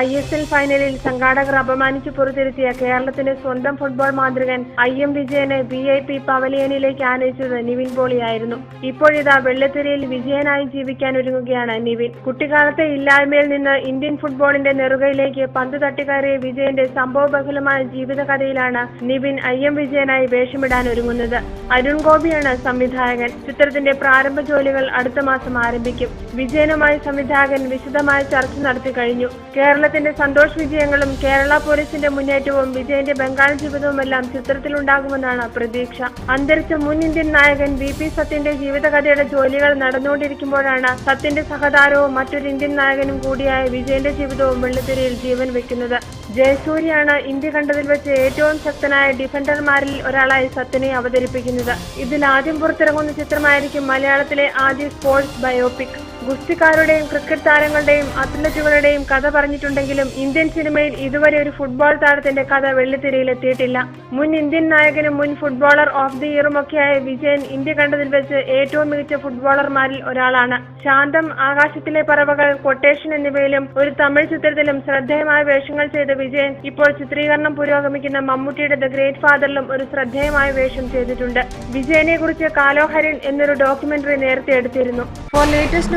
I S L ഫൈനലിൽ സംഘാടകർ അപമാനിച്ചു പുറത്തിരുത്തിയ കേരളത്തിന്റെ സ്വന്തം ഫുട്ബോൾ മാന്ത്രികൻ ഐ എം വിജയനെ വി ഐ പി പവലിയനിലേക്ക് ആനയിച്ചത് നിവിൻ പോളിയായിരുന്നു. ഇപ്പോഴിതാ വെള്ളിത്തിരയിൽ വിജയനായി ജീവിക്കാൻ ഒരുങ്ങുകയാണ് നിവിൻ. കുട്ടിക്കാലത്തെ ഇല്ലായ്മയിൽ നിന്ന് ഇന്ത്യൻ ഫുട്ബോളിന്റെ നെറുകയിലേക്ക് പന്ത് തട്ടിക്കയറിയ വിജയന്റെ സംഭവബഹുലമായ ജീവിതകഥയിലാണ് നിവിൻ ഐ എം വിജയനായി വേഷമിടാൻ ഒരുങ്ങുന്നത്. അരുൺ ഗോപിയാണ് സംവിധായകൻ. ചിത്രത്തിന്റെ പ്രാരംഭ ജോലികൾ അടുത്ത മാസം ആരംഭിക്കും. വിജയനുമായി സംവിധായകൻ വിശദമായ ചർച്ച നടത്തി കഴിഞ്ഞു. കേരളത്തിന്റെ സന്തോഷ് വിജയങ്ങളും കേരള പോലീസിന്റെ മുന്നേറ്റവും വിജയന്റെ ബംഗാൾ ജീവിതവുമെല്ലാം ചിത്രത്തിലുണ്ടാകുമെന്നാണ് പ്രതീക്ഷ. അന്തരിച്ച മുൻ ഇന്ത്യൻ നായകൻ വി പി സത്യന്റെ ജീവിതകഥയുടെ ജോലികൾ നടന്നുകൊണ്ടിരിക്കുമ്പോഴാണ് സത്യന്റെ സഹതാരവും മറ്റൊരു ഇന്ത്യൻ നായകനും കൂടിയായ വിജയന്റെ ജീവിതവും വെള്ളിത്തിരയിൽ ജീവൻ വെക്കുന്നത്. ജയസൂര്യാണ് ഇന്ത്യ കണ്ടതിൽ വെച്ച് ഏറ്റവും ശക്തനായ ഡിഫൻഡർമാരിൽ ഒരാളായി സത്യനെ അവതരിപ്പിക്കുന്നത്. ഇതിൽ ആദ്യം പുറത്തിറങ്ങുന്ന ചിത്രമായിരിക്കും മലയാളത്തിലെ ആദ്യ സ്പോർട്സ് ബയോപിക് ഗുസ്തിക്കാരുടെയും ക്രിക്കറ്റ് താരങ്ങളുടെയും അത്ലറ്റുകളുടെയും കഥ പറഞ്ഞിട്ടുണ്ടെങ്കിലും ഇന്ത്യൻ സിനിമയിൽ ഇതുവരെ ഒരു ഫുട്ബോൾ താരത്തിന്റെ കഥ വെള്ളിത്തിരയിലെത്തിയിട്ടില്ല മുൻ ഇന്ത്യൻ നായകനും മുൻ ഫുട്ബോളർ ഓഫ് ദി ഇയറുമൊക്കെയായ വിജയൻ ഇന്ത്യ കണ്ടതിൽ വെച്ച് ഏറ്റവും മികച്ച ഫുട്ബോളർമാരിൽ ഒരാളാണ്. ശാന്തം ആകാശത്തിലെ പറവകൾ കൊട്ടേഷൻ എന്നിവയിലും ഒരു തമിഴ് ചിത്രത്തിലും ശ്രദ്ധേയമായ വേഷങ്ങൾ ചെയ്ത വിജയൻ ഇപ്പോൾ ചിത്രീകരണം പുരോഗമിക്കുന്ന മമ്മൂട്ടിയുടെ ദ ഗ്രേറ്റ് ഫാദറിലും ഒരു ശ്രദ്ധേയമായ വേഷം ചെയ്തിട്ടുണ്ട്. വിജയനെ കുറിച്ച് കാലോഹരൻ എന്നൊരു ഡോക്യുമെന്ററി നേരത്തെ എടുത്തിരുന്നു. For latest